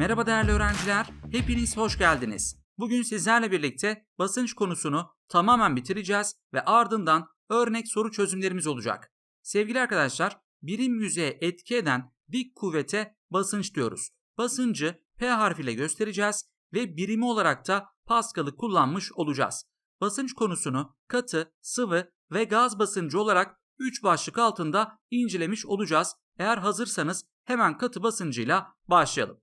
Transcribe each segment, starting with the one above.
Merhaba değerli öğrenciler, hepiniz hoş geldiniz. Bugün sizlerle birlikte basınç konusunu tamamen bitireceğiz ve ardından örnek soru çözümlerimiz olacak. Sevgili arkadaşlar, birim yüzeye etki eden dik kuvvete basınç diyoruz. Basıncı P harfiyle göstereceğiz ve birimi olarak da Pascal'ı kullanmış olacağız. Basınç konusunu katı, sıvı ve gaz basıncı olarak 3 başlık altında incelemiş olacağız. Eğer hazırsanız hemen katı basıncıyla başlayalım.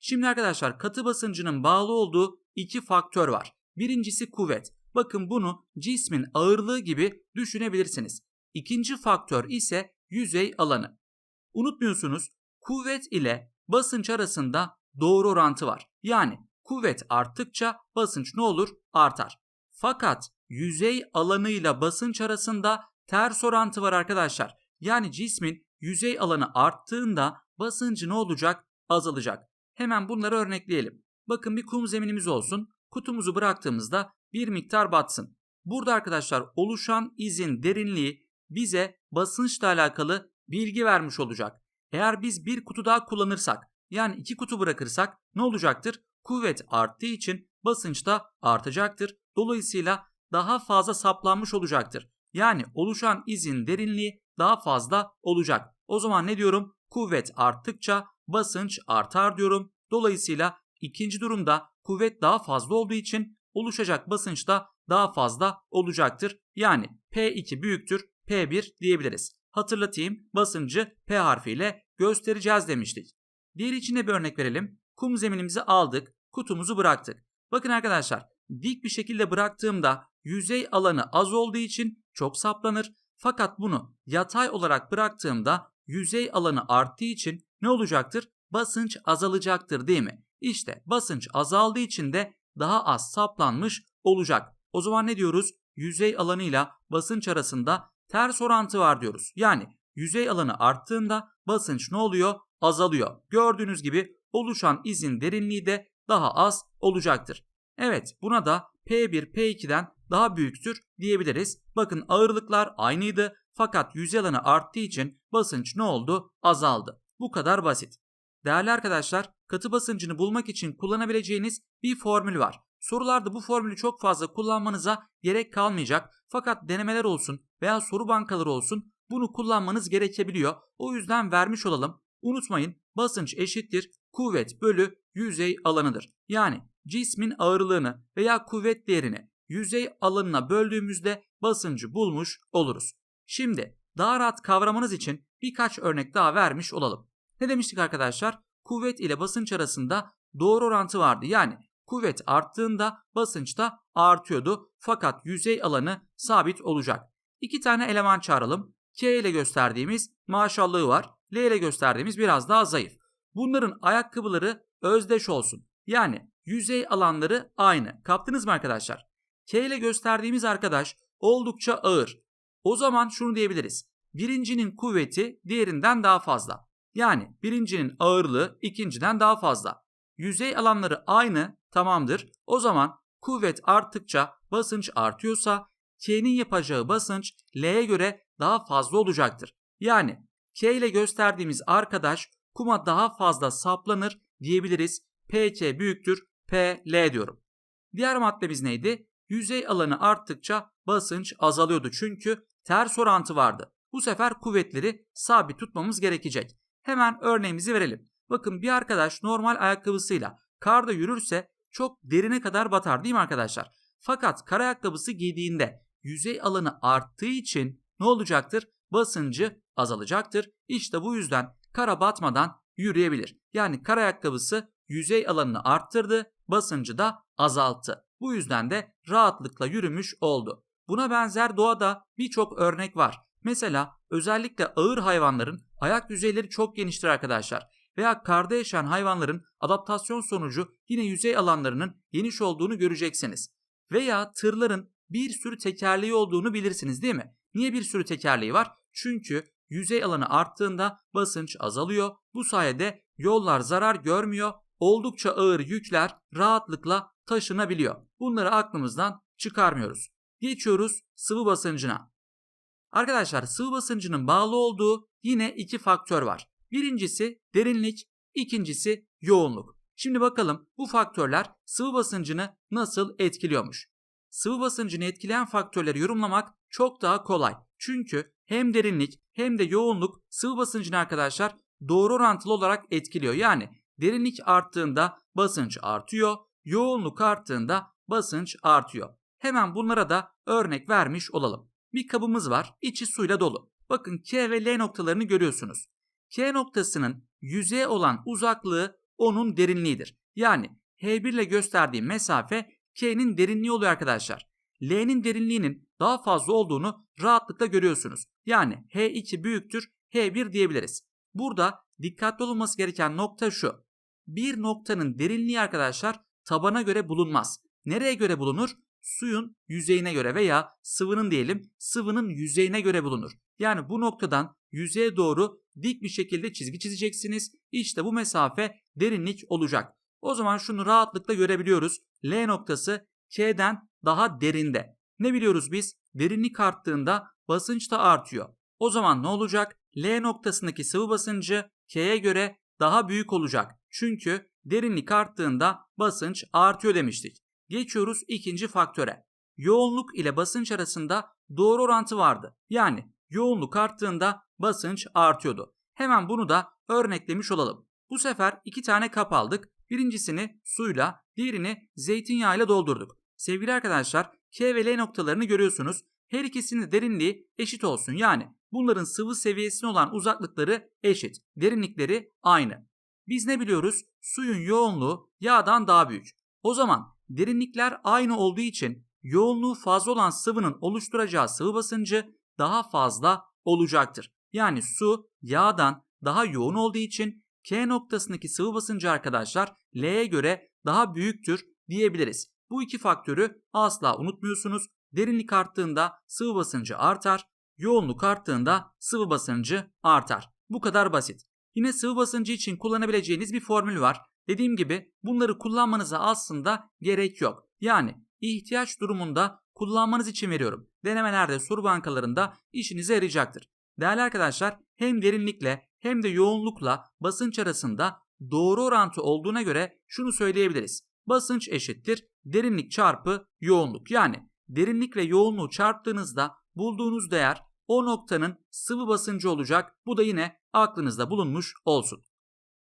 Şimdi arkadaşlar katı basıncının bağlı olduğu iki faktör var. Birincisi kuvvet. Bakın bunu cismin ağırlığı gibi düşünebilirsiniz. İkinci faktör ise yüzey alanı. Unutmuyorsunuz kuvvet ile basınç arasında doğru orantı var. Yani kuvvet arttıkça basınç ne olur? Artar. Fakat yüzey alanıyla basınç arasında ters orantı var arkadaşlar. Yani cismin yüzey alanı arttığında basıncı ne olacak? Azalacak. Hemen bunları örnekleyelim. Bakın bir kum zeminimiz olsun. Kutumuzu bıraktığımızda bir miktar batsın. Burada arkadaşlar oluşan izin derinliği bize basınçla alakalı bilgi vermiş olacak. Eğer biz bir kutu daha kullanırsak yani iki kutu bırakırsak ne olacaktır? Kuvvet arttığı için basınç da artacaktır. Dolayısıyla daha fazla saplanmış olacaktır. Yani oluşan izin derinliği daha fazla olacak. O zaman ne diyorum? Kuvvet arttıkça basınç artar diyorum. Dolayısıyla ikinci durumda kuvvet daha fazla olduğu için oluşacak basınç da daha fazla olacaktır. Yani P2 büyüktür P1 diyebiliriz. Hatırlatayım basıncı P harfiyle göstereceğiz demiştik. Diğer için de bir örnek verelim. Kum zeminimizi aldık, kutumuzu bıraktık. Bakın arkadaşlar dik bir şekilde bıraktığımda yüzey alanı az olduğu için çok saplanır. Fakat bunu yatay olarak bıraktığımda yüzey alanı arttığı için ne olacaktır? Basınç azalacaktır değil mi? İşte basınç azaldığı için de daha az saplanmış olacak. O zaman ne diyoruz? Yüzey alanıyla basınç arasında ters orantı var diyoruz. Yani yüzey alanı arttığında basınç ne oluyor? Azalıyor. Gördüğünüz gibi oluşan izin derinliği de daha az olacaktır. Evet buna da P1 P2'den daha büyüktür diyebiliriz. Bakın ağırlıklar aynıydı fakat yüzey alanı arttığı için basınç ne oldu? Azaldı. Bu kadar basit. Değerli arkadaşlar, katı basıncını bulmak için kullanabileceğiniz bir formül var. Sorularda bu formülü çok fazla kullanmanıza gerek kalmayacak. Fakat denemeler olsun veya soru bankaları olsun bunu kullanmanız gerekebiliyor. O yüzden vermiş olalım. Unutmayın basınç eşittir kuvvet bölü yüzey alanıdır. Yani cismin ağırlığını veya kuvvet değerini yüzey alanına böldüğümüzde basıncı bulmuş oluruz. Şimdi daha rahat kavramanız için birkaç örnek daha vermiş olalım. Ne demiştik arkadaşlar? Kuvvet ile basınç arasında doğru orantı vardı. Yani kuvvet arttığında basınç da artıyordu fakat yüzey alanı sabit olacak. İki tane eleman çağıralım. K ile gösterdiğimiz maşallahı var. L ile gösterdiğimiz biraz daha zayıf. Bunların ayakkabıları özdeş olsun. Yani yüzey alanları aynı. Kaptınız mı arkadaşlar? K ile gösterdiğimiz arkadaş oldukça ağır. O zaman şunu diyebiliriz. Birincinin kuvveti diğerinden daha fazla. Yani birincinin ağırlığı ikinciden daha fazla. Yüzey alanları aynı tamamdır. O zaman kuvvet arttıkça basınç artıyorsa K'nin yapacağı basınç L'ye göre daha fazla olacaktır. Yani K ile gösterdiğimiz arkadaş kuma daha fazla saplanır diyebiliriz. PK büyüktür PL diyorum. Diğer maddemiz neydi? Yüzey alanı arttıkça basınç azalıyordu çünkü ters orantı vardı. Bu sefer kuvvetleri sabit tutmamız gerekecek. Hemen örneğimizi verelim. Bakın bir arkadaş normal ayakkabısıyla karda yürürse çok derine kadar batar değil mi arkadaşlar? Fakat kar ayakkabısı giydiğinde yüzey alanı arttığı için ne olacaktır? Basıncı azalacaktır. İşte bu yüzden kara batmadan yürüyebilir. Yani kar ayakkabısı yüzey alanını arttırdı, basıncı da azalttı. Bu yüzden de rahatlıkla yürümüş oldu. Buna benzer doğada birçok örnek var. Mesela özellikle ağır hayvanların ayak yüzeyleri çok geniştir arkadaşlar. Veya karda yaşayan hayvanların adaptasyon sonucu yine yüzey alanlarının geniş olduğunu göreceksiniz. Veya tırların bir sürü tekerleği olduğunu bilirsiniz değil mi? Niye bir sürü tekerleği var? Çünkü yüzey alanı arttığında basınç azalıyor. Bu sayede yollar zarar görmüyor. Oldukça ağır yükler rahatlıkla taşınabiliyor. Bunları aklımızdan çıkarmıyoruz. Geçiyoruz sıvı basıncına. Arkadaşlar sıvı basıncının bağlı olduğu yine iki faktör var. Birincisi derinlik, ikincisi yoğunluk. Şimdi bakalım bu faktörler sıvı basıncını nasıl etkiliyormuş. Sıvı basıncını etkileyen faktörleri yorumlamak çok daha kolay. Çünkü hem derinlik hem de yoğunluk sıvı basıncını arkadaşlar doğru orantılı olarak etkiliyor. Yani derinlik arttığında basınç artıyor, yoğunluk arttığında basınç artıyor. Hemen bunlara da örnek vermiş olalım. Bir kabımız var, içi suyla dolu. Bakın K ve L noktalarını görüyorsunuz. K noktasının yüzeye olan uzaklığı onun derinliğidir. Yani H1 ile gösterdiğim mesafe K'nin derinliği oluyor arkadaşlar. L'nin derinliğinin daha fazla olduğunu rahatlıkla görüyorsunuz. Yani H2 büyüktür H1 diyebiliriz. Burada dikkatli olunması gereken nokta şu. Bir noktanın derinliği arkadaşlar tabana göre bulunmaz. Nereye göre bulunur? Suyun yüzeyine göre veya sıvının diyelim sıvının yüzeyine göre bulunur. Yani bu noktadan yüzeye doğru dik bir şekilde çizgi çizeceksiniz. İşte bu mesafe derinlik olacak. O zaman şunu rahatlıkla görebiliyoruz. L noktası K'den daha derinde. Ne biliyoruz biz? Derinlik arttığında basınç da artıyor. O zaman ne olacak? L noktasındaki sıvı basıncı K'ye göre daha büyük olacak. Çünkü derinlik arttığında basınç artıyor demiştik. Geçiyoruz ikinci faktöre. Yoğunluk ile basınç arasında doğru orantı vardı. Yani yoğunluk arttığında basınç artıyordu. Hemen bunu da örneklemiş olalım. Bu sefer iki tane kap aldık. Birincisini suyla, diğerini zeytinyağıyla doldurduk. Sevgili arkadaşlar, K ve L noktalarını görüyorsunuz. Her ikisinin derinliği eşit olsun. Yani bunların sıvı seviyesine olan uzaklıkları eşit. Derinlikleri aynı. Biz ne biliyoruz? Suyun yoğunluğu yağdan daha büyük. O zaman derinlikler aynı olduğu için yoğunluğu fazla olan sıvının oluşturacağı sıvı basıncı daha fazla olacaktır. Yani su yağdan daha yoğun olduğu için K noktasındaki sıvı basıncı arkadaşlar L'ye göre daha büyüktür diyebiliriz. Bu iki faktörü asla unutmuyorsunuz. Derinlik arttığında sıvı basıncı artar, yoğunluk arttığında sıvı basıncı artar. Bu kadar basit. Yine sıvı basıncı için kullanabileceğiniz bir formül var. Dediğim gibi bunları kullanmanıza aslında gerek yok. Yani ihtiyaç durumunda kullanmanız için veriyorum. Denemelerde soru bankalarında işinize yarayacaktır. Değerli arkadaşlar hem derinlikle hem de yoğunlukla basınç arasında doğru orantı olduğuna göre şunu söyleyebiliriz. Basınç eşittir derinlik çarpı yoğunluk. Yani derinlikle yoğunluğu çarptığınızda bulduğunuz değer o noktanın sıvı basıncı olacak. Bu da yine aklınızda bulunmuş olsun.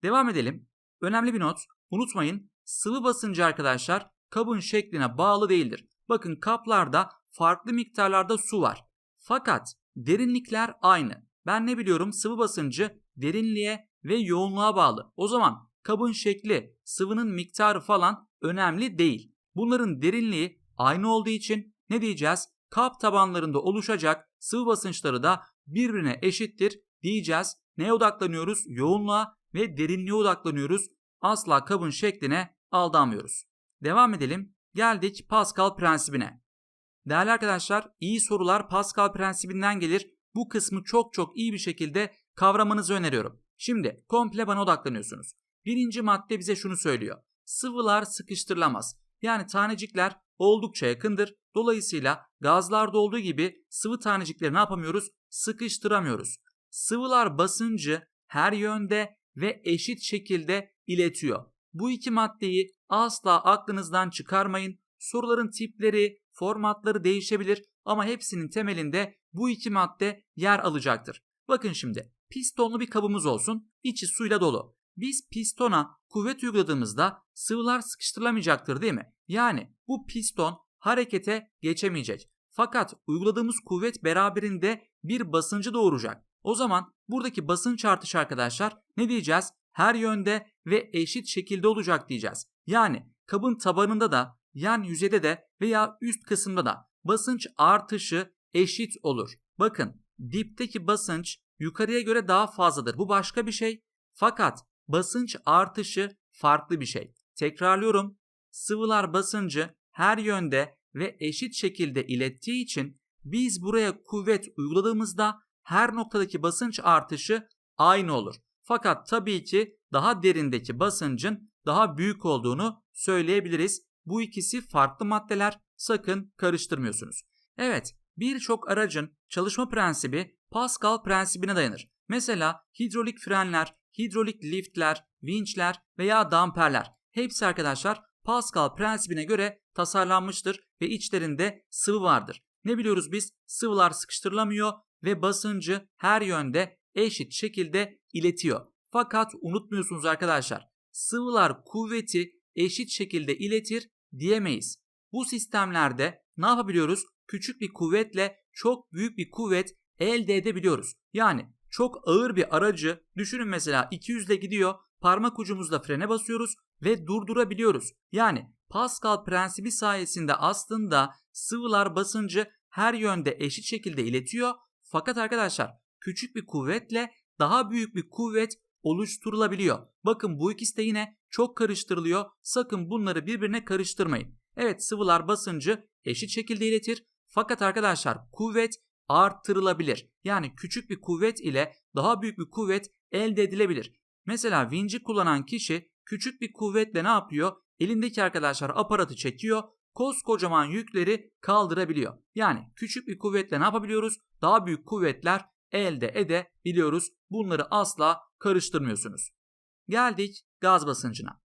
Devam edelim. Önemli bir not. Unutmayın sıvı basıncı arkadaşlar kabın şekline bağlı değildir. Bakın kaplarda farklı miktarlarda su var. Fakat derinlikler aynı. Ben ne biliyorum sıvı basıncı derinliğe ve yoğunluğa bağlı. O zaman kabın şekli, sıvının miktarı falan önemli değil. Bunların derinliği aynı olduğu için ne diyeceğiz? Kap tabanlarında oluşacak sıvı basınçları da birbirine eşittir diyeceğiz. Neye odaklanıyoruz? Yoğunluğa ve derinliğe odaklanıyoruz. Asla kabın şekline aldanmıyoruz. Devam edelim. Geldik Pascal prensibine. Değerli arkadaşlar, iyi sorular Pascal prensibinden gelir. Bu kısmı çok çok iyi bir şekilde kavramanızı öneriyorum. Şimdi komple bana odaklanıyorsunuz. Birinci madde bize şunu söylüyor. Sıvılar sıkıştırılamaz. Yani tanecikler oldukça yakındır. Dolayısıyla gazlarda olduğu gibi sıvı tanecikleri ne yapamıyoruz? Sıkıştıramıyoruz. Sıvılar basıncı her yönde ve eşit şekilde iletiyor. Bu iki maddeyi asla aklınızdan çıkarmayın. Soruların tipleri, formatları değişebilir ama hepsinin temelinde bu iki madde yer alacaktır. Bakın şimdi pistonlu bir kabımız olsun, içi suyla dolu. Biz pistona kuvvet uyguladığımızda sıvılar sıkıştırılamayacaktır değil mi? Yani bu piston harekete geçemeyecek. Fakat uyguladığımız kuvvet beraberinde bir basıncı doğuracak. O zaman buradaki basınç artışı arkadaşlar ne diyeceğiz? Her yönde ve eşit şekilde olacak diyeceğiz. Yani kabın tabanında da yan yüzeyde de veya üst kısımda da basınç artışı eşit olur. Bakın dipteki basınç yukarıya göre daha fazladır. Bu başka bir şey. Fakat basınç artışı farklı bir şey. Tekrarlıyorum. Sıvılar basıncı her yönde ve eşit şekilde ilettiği için biz buraya kuvvet uyguladığımızda her noktadaki basınç artışı aynı olur. Fakat tabii ki daha derindeki basıncın daha büyük olduğunu söyleyebiliriz. Bu ikisi farklı maddeler sakın karıştırmıyorsunuz. Evet birçok aracın çalışma prensibi Pascal prensibine dayanır. Mesela hidrolik frenler, hidrolik liftler, vinçler veya damperler hepsi arkadaşlar Pascal prensibine göre tasarlanmıştır ve içlerinde sıvı vardır. Ne biliyoruz biz? Sıvılar sıkıştırılamıyor ve basıncı her yönde eşit şekilde iletiyor. Fakat unutmuyorsunuz arkadaşlar. Sıvılar kuvveti eşit şekilde iletir diyemeyiz. Bu sistemlerde ne yapabiliyoruz? Küçük bir kuvvetle çok büyük bir kuvvet elde edebiliyoruz. Yani çok ağır bir aracı düşünün mesela 200 ile gidiyor parmak ucumuzla frene basıyoruz ve durdurabiliyoruz. Yani Pascal prensibi sayesinde aslında sıvılar basıncı her yönde eşit şekilde iletiyor. Fakat arkadaşlar küçük bir kuvvetle daha büyük bir kuvvet oluşturulabiliyor. Bakın bu ikisi de yine çok karıştırılıyor. Sakın bunları birbirine karıştırmayın. Evet sıvılar basıncı eşit şekilde iletir. Fakat arkadaşlar kuvvet arttırılabilir. Yani küçük bir kuvvet ile daha büyük bir kuvvet elde edilebilir. Mesela vinci kullanan kişi küçük bir kuvvetle ne yapıyor? Elindeki arkadaşlar aparatı çekiyor. Koskocaman yükleri kaldırabiliyor. Yani küçük bir kuvvetle ne yapabiliyoruz? Daha büyük kuvvetler elde edebiliyoruz. Bunları asla karıştırmıyorsunuz. Geldik gaz basıncına.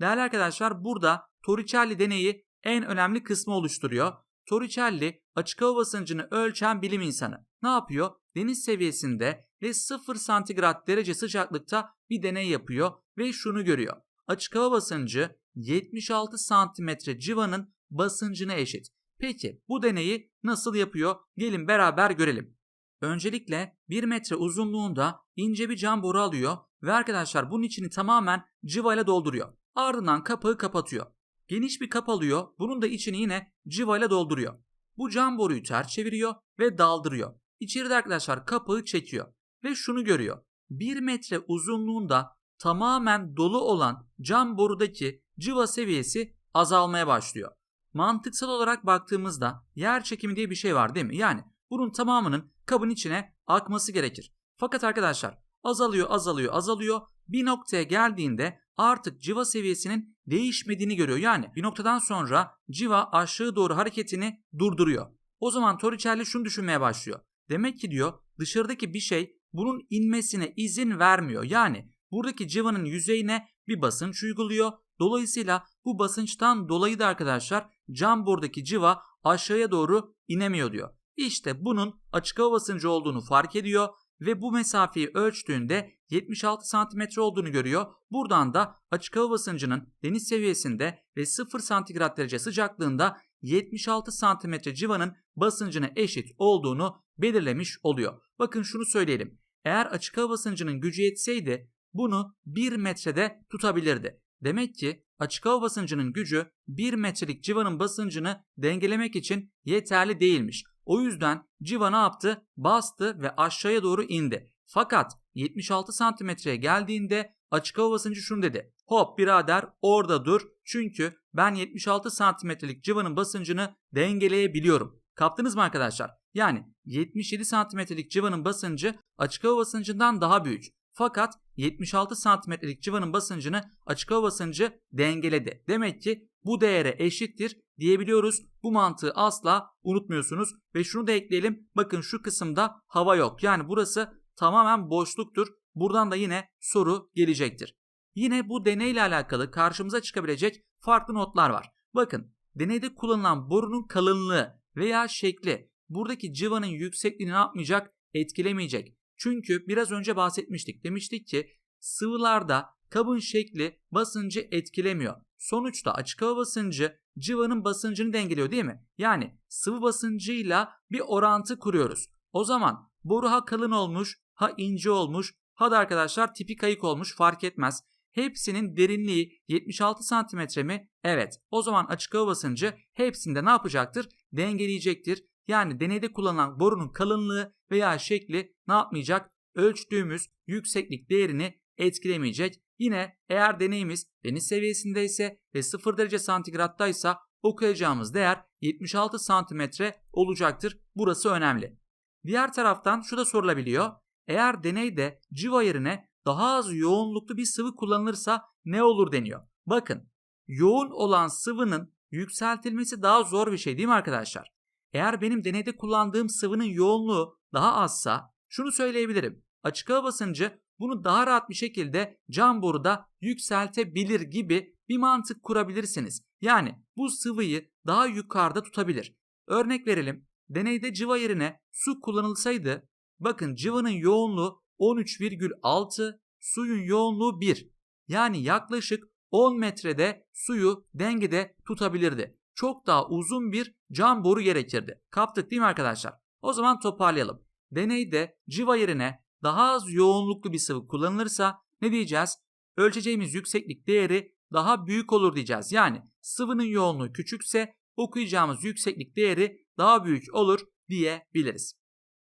Değerli arkadaşlar burada Torricelli deneyi en önemli kısmı oluşturuyor. Torricelli açık hava basıncını ölçen bilim insanı. Ne yapıyor? Deniz seviyesinde ve 0 santigrat derece sıcaklıkta bir deney yapıyor ve şunu görüyor. Açık hava basıncı 76 santimetre civanın basıncına eşit. Peki bu deneyi nasıl yapıyor? Gelin beraber görelim. Öncelikle 1 metre uzunluğunda ince bir cam boru alıyor ve arkadaşlar bunun içini tamamen civa ile dolduruyor. Ardından kapağı kapatıyor. Geniş bir kap alıyor. Bunun da içini yine civa ile dolduruyor. Bu cam boruyu ters çeviriyor ve daldırıyor. İçeride arkadaşlar kapağı çekiyor ve şunu görüyor. 1 metre uzunluğunda tamamen dolu olan cam borudaki civa seviyesi azalmaya başlıyor. Mantıksal olarak baktığımızda yer çekimi diye bir şey var değil mi? Yani bunun tamamının kabın içine akması gerekir. Fakat arkadaşlar azalıyor azalıyor azalıyor bir noktaya geldiğinde artık civa seviyesinin değişmediğini görüyor. Yani bir noktadan sonra civa aşağı doğru hareketini durduruyor. O zaman Torricelli şunu düşünmeye başlıyor. Demek ki diyor dışarıdaki bir şey bunun inmesine izin vermiyor. Yani buradaki civanın yüzeyine bir basınç uyguluyor. Dolayısıyla bu basınçtan dolayı da arkadaşlar cam bordaki civa aşağıya doğru inemiyor diyor. İşte bunun açık hava basıncı olduğunu fark ediyor ve bu mesafeyi ölçtüğünde 76 santimetre olduğunu görüyor. Buradan da açık hava basıncının deniz seviyesinde ve 0 santigrat derece sıcaklığında 76 santimetre civanın basıncına eşit olduğunu belirlemiş oluyor. Bakın şunu söyleyelim. Eğer açık hava basıncının gücü yetseydi bunu 1 metrede tutabilirdi. Demek ki açık hava basıncının gücü 1 metrelik civanın basıncını dengelemek için yeterli değilmiş. O yüzden civa ne yaptı? Bastı ve aşağıya doğru indi. Fakat 76 santimetreye geldiğinde açık hava basıncı şunu dedi. Hop birader orada dur çünkü ben 76 santimetrelik civanın basıncını dengeleyebiliyorum. Kaptınız mı arkadaşlar? Yani 77 santimetrelik civanın basıncı açık hava basıncından daha büyük. Fakat 76 santimetrelik civanın basıncını açık hava basıncı dengeledi. Demek ki bu değere eşittir diyebiliyoruz. Bu mantığı asla unutmuyorsunuz. Ve şunu da ekleyelim. Bakın şu kısımda hava yok. Yani burası tamamen boşluktur. Buradan da yine soru gelecektir. Yine bu deneyle alakalı karşımıza çıkabilecek farklı notlar var. Bakın deneyde kullanılan borunun kalınlığı veya şekli buradaki civanın yüksekliğini ne? Etkilemeyecek. Çünkü biraz önce bahsetmiştik. Demiştik ki sıvılarda kabın şekli basıncı etkilemiyor. Sonuçta açık hava basıncı civanın basıncını dengeliyor değil mi? Yani sıvı basıncıyla bir orantı kuruyoruz. O zaman boru ha kalın olmuş, ha ince olmuş, ha da arkadaşlar tipi kayık olmuş fark etmez. Hepsinin derinliği 76 santimetre mi? Evet. O zaman açık hava basıncı hepsinde ne yapacaktır? Dengeleyecektir. Yani deneyde kullanılan borunun kalınlığı veya şekli ne yapmayacak? Ölçtüğümüz yükseklik değerini etkilemeyecek. Yine eğer deneyimiz deniz seviyesindeyse ve 0 derece santigrattaysa okuyacağımız değer 76 santimetre olacaktır. Burası önemli. Diğer taraftan şu da sorulabiliyor. Eğer deneyde civa yerine daha az yoğunluklu bir sıvı kullanılırsa ne olur deniyor. Bakın yoğun olan sıvının yükseltilmesi daha zor bir şey değil mi arkadaşlar? Eğer benim deneyde kullandığım sıvının yoğunluğu daha azsa şunu söyleyebilirim. Açık hava basıncı bunu daha rahat bir şekilde cam boruda yükseltebilir gibi bir mantık kurabilirsiniz. Yani bu sıvıyı daha yukarıda tutabilir. Örnek verelim. Deneyde cıva yerine su kullanılsaydı bakın cıvanın yoğunluğu 13,6, suyun yoğunluğu 1. Yani yaklaşık 10 metrede suyu dengede tutabilirdi. Çok daha uzun bir cam boru gerekirdi. Kaptık değil mi arkadaşlar? O zaman toparlayalım. Deneyde cıva yerine daha az yoğunluklu bir sıvı kullanılırsa ne diyeceğiz? Ölçeceğimiz yükseklik değeri daha büyük olur diyeceğiz. Yani sıvının yoğunluğu küçükse okuyacağımız yükseklik değeri daha büyük olur diyebiliriz.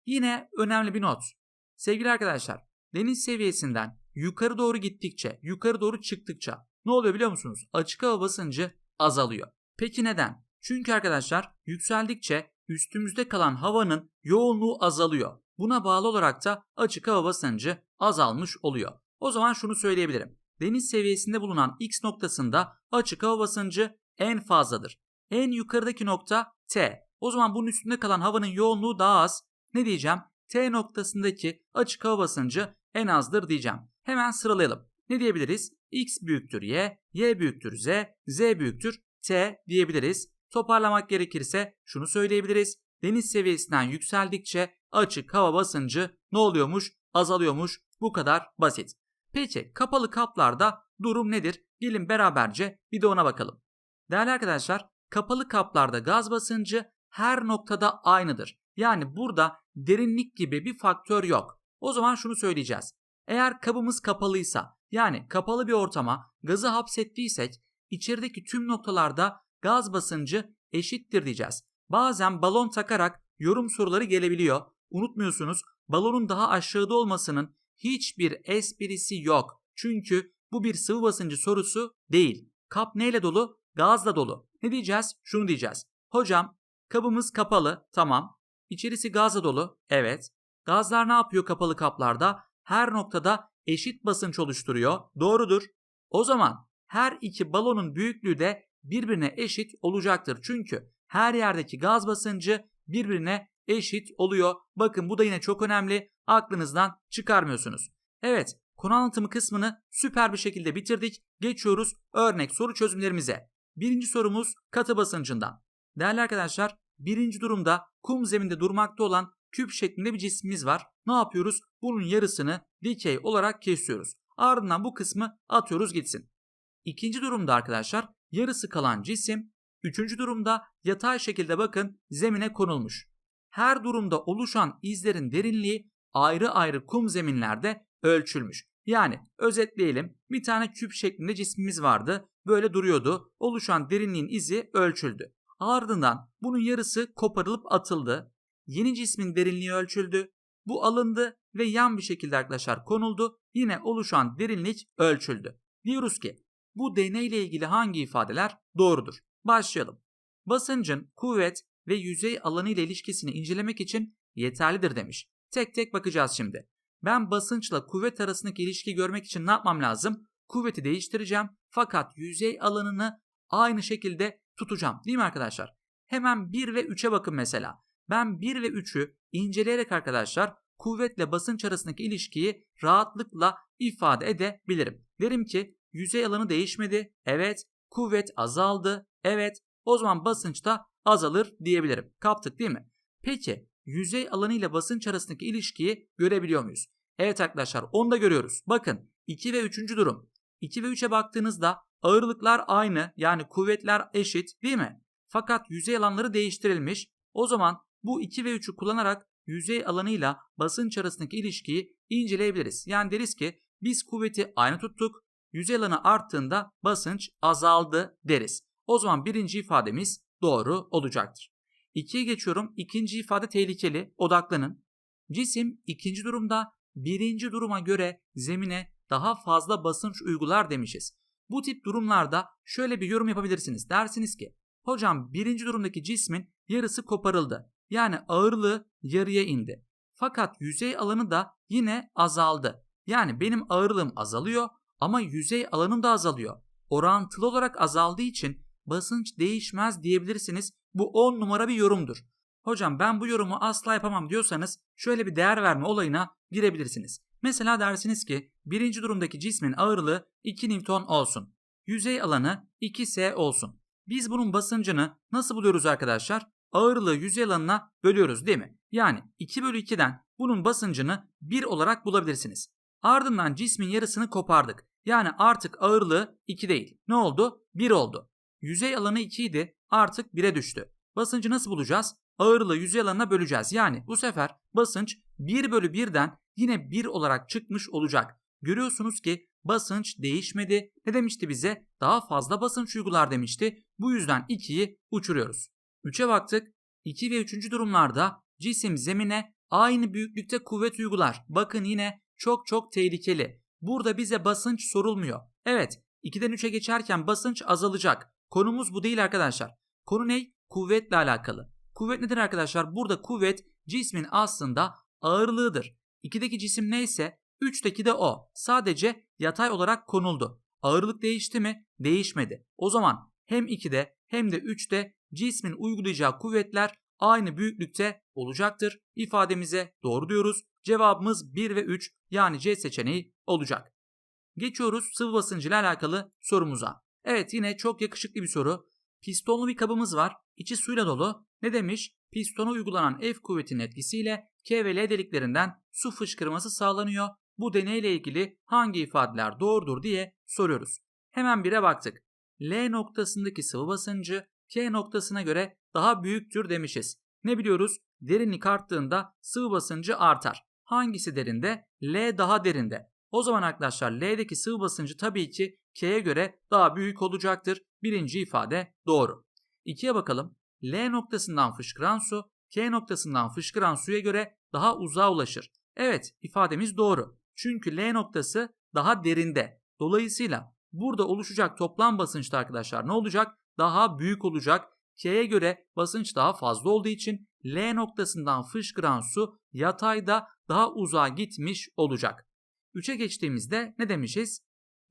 Yine önemli bir not. Sevgili arkadaşlar, deniz seviyesinden yukarı doğru gittikçe, yukarı doğru çıktıkça ne oluyor biliyor musunuz? Açık hava basıncı azalıyor. Peki neden? Çünkü arkadaşlar yükseldikçe üstümüzde kalan havanın yoğunluğu azalıyor. Buna bağlı olarak da açık hava basıncı azalmış oluyor. O zaman şunu söyleyebilirim. Deniz seviyesinde bulunan X noktasında açık hava basıncı en fazladır. En yukarıdaki nokta T. O zaman bunun üstünde kalan havanın yoğunluğu daha az. Ne diyeceğim? T noktasındaki açık hava basıncı en azdır diyeceğim. Hemen sıralayalım. Ne diyebiliriz? X büyüktür Y, Y büyüktür Z, Z büyüktür T diyebiliriz. Toparlamak gerekirse şunu söyleyebiliriz. Deniz seviyesinden yükseldikçe açık hava basıncı ne oluyormuş? Azalıyormuş. Bu kadar basit. Peki kapalı kaplarda durum nedir? Gelin beraberce bir de ona bakalım. Değerli arkadaşlar, kapalı kaplarda gaz basıncı her noktada aynıdır. Yani burada derinlik gibi bir faktör yok. O zaman şunu söyleyeceğiz. Eğer kabımız kapalıysa yani kapalı bir ortama gazı hapsettiysek içerideki tüm noktalarda gaz basıncı eşittir diyeceğiz. Bazen balon takarak yorum soruları gelebiliyor. Unutmuyorsunuz balonun daha aşağıda olmasının hiçbir esprisi yok. Çünkü bu bir sıvı basıncı sorusu değil. Kap neyle dolu? Gazla dolu. Ne diyeceğiz? Şunu diyeceğiz. Hocam kabımız kapalı. Tamam. İçerisi gazla dolu. Evet. Gazlar ne yapıyor kapalı kaplarda? Her noktada eşit basınç oluşturuyor. Doğrudur. O zaman her iki balonun büyüklüğü de birbirine eşit olacaktır. Çünkü her yerdeki gaz basıncı birbirine eşit oluyor. Bakın bu da yine çok önemli. Aklınızdan çıkarmıyorsunuz. Evet, konu anlatımı kısmını süper bir şekilde bitirdik. Geçiyoruz örnek soru çözümlerimize. Birinci sorumuz katı basıncından. Değerli arkadaşlar, birinci durumda kum zeminde durmakta olan küp şeklinde bir cismimiz var. Ne yapıyoruz? Bunun yarısını dikey olarak kesiyoruz. Ardından bu kısmı atıyoruz gitsin. İkinci durumda arkadaşlar yarısı kalan cisim, üçüncü durumda yatay şekilde bakın zemine konulmuş. Her durumda oluşan izlerin derinliği ayrı ayrı kum zeminlerde ölçülmüş. Yani özetleyelim bir tane küp şeklinde cismimiz vardı. Böyle duruyordu. Oluşan derinliğin izi ölçüldü. Ardından bunun yarısı koparılıp atıldı. Yeni cismin derinliği ölçüldü. Bu alındı ve yan bir şekilde arkadaşlar konuldu. Yine oluşan derinlik ölçüldü. Diyoruz ki bu deneyle ilgili hangi ifadeler doğrudur? Başlayalım. Basıncın kuvvet ve yüzey alanı ile ilişkisini incelemek için yeterlidir demiş. Tek tek bakacağız şimdi. Ben basınçla kuvvet arasındaki ilişkiyi görmek için ne yapmam lazım? Kuvveti değiştireceğim fakat yüzey alanını aynı şekilde tutacağım değil mi arkadaşlar? Hemen 1 ve 3'e bakın mesela. Ben 1 ve 3'ü inceleyerek arkadaşlar kuvvetle basınç arasındaki ilişkiyi rahatlıkla ifade edebilirim. Derim ki yüzey alanı değişmedi. Evet. Kuvvet azaldı. Evet. O zaman basınç da azalır diyebilirim. Kaptık değil mi? Peki yüzey alanı ile basınç arasındaki ilişkiyi görebiliyor muyuz? Evet arkadaşlar onu da görüyoruz. Bakın 2 ve 3. durum. 2 ve 3'e baktığınızda ağırlıklar aynı yani kuvvetler eşit değil mi? Fakat yüzey alanları değiştirilmiş. O zaman bu 2 ve 3'ü kullanarak yüzey alanıyla basınç arasındaki ilişkiyi inceleyebiliriz. Yani deriz ki biz kuvveti aynı tuttuk. Yüzey alanı arttığında basınç azaldı deriz. O zaman birinci ifademiz doğru olacaktır. İkiye geçiyorum. İkinci ifade tehlikeli. Odaklanın. Cisim ikinci durumda birinci duruma göre zemine daha fazla basınç uygular demişiz. Bu tip durumlarda şöyle bir yorum yapabilirsiniz. Dersiniz ki hocam birinci durumdaki cismin yarısı koparıldı. Yani ağırlığı yarıya indi. Fakat yüzey alanı da yine azaldı. Yani benim ağırlığım azalıyor ama yüzey alanım da azalıyor. Orantılı olarak azaldığı için basınç değişmez diyebilirsiniz. Bu 10 numara bir yorumdur. Hocam ben bu yorumu asla yapamam diyorsanız şöyle bir değer verme olayına girebilirsiniz. Mesela dersiniz ki birinci durumdaki cismin ağırlığı 2 Newton olsun. Yüzey alanı 2S olsun. Biz bunun basıncını nasıl buluyoruz arkadaşlar? Ağırlığı yüzey alanına bölüyoruz değil mi? Yani 2 bölü 2'den bunun basıncını 1 olarak bulabilirsiniz. Ardından cismin yarısını kopardık. Yani artık ağırlığı 2 değil. Ne oldu? 1 oldu. Yüzey alanı 2 idi artık 1'e düştü. Basıncı nasıl bulacağız? Ağırlığı yüzey alanına böleceğiz. Yani bu sefer basınç 1 bölü 1'den yine 1 olarak çıkmış olacak. Görüyorsunuz ki basınç değişmedi. Ne demişti bize? Daha fazla basınç uygular demişti. Bu yüzden 2'yi uçuruyoruz. 3'e baktık. 2 ve 3. durumlarda cisim zemine aynı büyüklükte kuvvet uygular. Bakın yine çok çok tehlikeli. Burada bize basınç sorulmuyor. Evet 2'den 3'e geçerken basınç azalacak. Konumuz bu değil arkadaşlar. Konu ne? Kuvvetle alakalı. Kuvvet nedir arkadaşlar? Burada kuvvet cismin aslında ağırlığıdır. 2'deki cisim neyse 3'teki de o. Sadece yatay olarak konuldu. Ağırlık değişti mi? Değişmedi. O zaman hem 2'de hem de 3'te cismin uygulayacağı kuvvetler aynı büyüklükte olacaktır. İfademize doğru diyoruz. Cevabımız 1 ve 3 yani C seçeneği olacak. Geçiyoruz sıvı basıncı ile alakalı sorumuza. Evet yine çok yakışıklı bir soru. Pistonlu bir kabımız var. İçi suyla dolu. Ne demiş? Pistona uygulanan F kuvvetinin etkisiyle K ve L deliklerinden su fışkırması sağlanıyor. Bu deneyle ilgili hangi ifadeler doğrudur diye soruyoruz. Hemen bire baktık. L noktasındaki sıvı basıncı K noktasına göre daha büyüktür demişiz. Ne biliyoruz? Derinlik arttığında sıvı basıncı artar. Hangisi derinde? L daha derinde. O zaman arkadaşlar L'deki sıvı basıncı tabii ki K'ye göre daha büyük olacaktır. Birinci ifade doğru. İkiye bakalım. L noktasından fışkıran su K noktasından fışkıran suya göre daha uzağa ulaşır. Evet ifademiz doğru. Çünkü L noktası daha derinde. Dolayısıyla burada oluşacak toplam basınçta arkadaşlar ne olacak? Daha büyük olacak. K'ye göre basınç daha fazla olduğu için L noktasından fışkıran su yatayda daha uzağa gitmiş olacak. 3'e geçtiğimizde ne demişiz?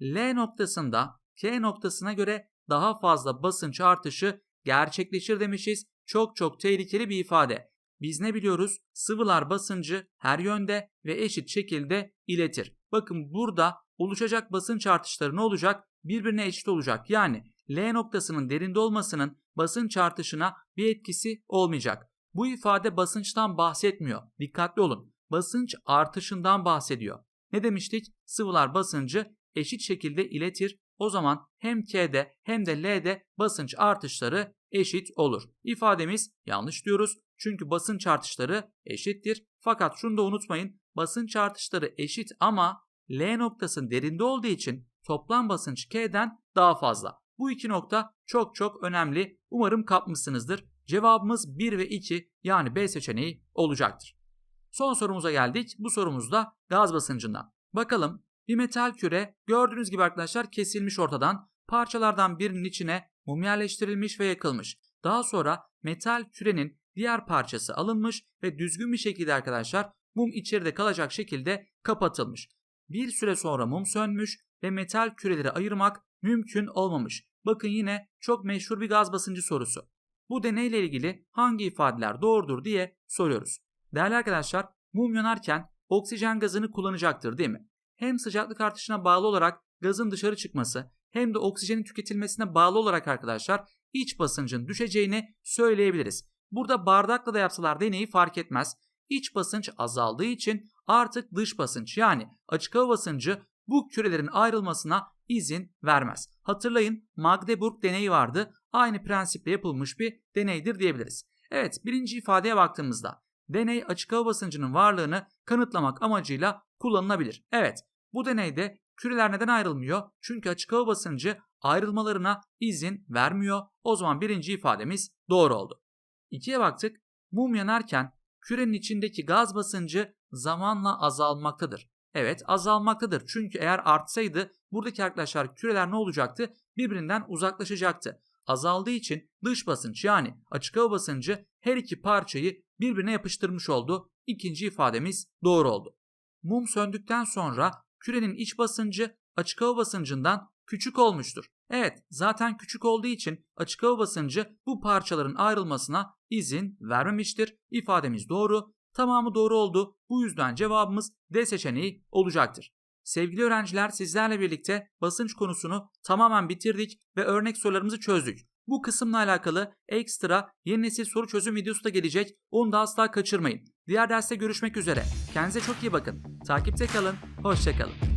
L noktasında K noktasına göre daha fazla basınç artışı gerçekleşir demişiz. Çok çok tehlikeli bir ifade. Biz ne biliyoruz? Sıvılar basıncı her yönde ve eşit şekilde iletir. Bakın burada oluşacak basınç artışları ne olacak? Birbirine eşit olacak. Yani L noktasının derinde olmasının basınç artışına bir etkisi olmayacak. Bu ifade basınçtan bahsetmiyor. Dikkatli olun. Basınç artışından bahsediyor. Ne demiştik? Sıvılar basıncı eşit şekilde iletir. O zaman hem K'de hem de L'de basınç artışları eşit olur. İfademiz yanlış diyoruz. Çünkü basınç artışları eşittir. Fakat şunu da unutmayın. Basınç artışları eşit ama L noktasının derinde olduğu için toplam basınç K'den daha fazla. Bu iki nokta çok çok önemli. Umarım kapmışsınızdır. Cevabımız 1 ve 2 yani B seçeneği olacaktır. Son sorumuza geldik. Bu sorumuzda gaz basıncından. Bakalım bir metal küre gördüğünüz gibi arkadaşlar kesilmiş ortadan parçalardan birinin içine mum yerleştirilmiş ve yakılmış. Daha sonra metal kürenin diğer parçası alınmış ve düzgün bir şekilde arkadaşlar mum içeride kalacak şekilde kapatılmış. Bir süre sonra mum sönmüş ve metal küreleri ayırmak mümkün olmamış. Bakın yine çok meşhur bir gaz basıncı sorusu. Bu deneyle ilgili hangi ifadeler doğrudur diye soruyoruz. Değerli arkadaşlar mum yanarken oksijen gazını kullanacaktır değil mi? Hem sıcaklık artışına bağlı olarak gazın dışarı çıkması hem de oksijenin tüketilmesine bağlı olarak arkadaşlar iç basıncın düşeceğini söyleyebiliriz. Burada bardakla da yapsalar deneyi fark etmez. İç basınç azaldığı için artık dış basınç yani açık hava basıncı bu kürelerin ayrılmasına izin vermez. Hatırlayın Magdeburg deneyi vardı. Aynı prensiple yapılmış bir deneydir diyebiliriz. Evet birinci ifadeye baktığımızda deney açık hava basıncının varlığını kanıtlamak amacıyla kullanılabilir. Evet bu deneyde küreler neden ayrılmıyor? Çünkü açık hava basıncı ayrılmalarına izin vermiyor. O zaman birinci ifademiz doğru oldu. İkiye baktık. Mum yanarken kürenin içindeki gaz basıncı zamanla azalmaktadır. Evet azalmaktadır. Çünkü eğer artsaydı buradaki arkadaşlar küreler ne olacaktı? Birbirinden uzaklaşacaktı. Azaldığı için dış basınç yani açık hava basıncı her iki parçayı birbirine yapıştırmış oldu. İkinci ifademiz doğru oldu. Mum söndükten sonra kürenin iç basıncı açık hava basıncından küçük olmuştur. Evet zaten küçük olduğu için açık hava basıncı bu parçaların ayrılmasına izin vermemiştir. İfademiz doğru. Tamamı doğru oldu. Bu yüzden cevabımız D seçeneği olacaktır. Sevgili öğrenciler sizlerle birlikte basınç konusunu tamamen bitirdik ve örnek sorularımızı çözdük. Bu kısımla alakalı ekstra yeni nesil soru çözüm videosu da gelecek. Onu da asla kaçırmayın. Diğer derste görüşmek üzere. Kendinize çok iyi bakın. Takipte kalın. Hoşçakalın.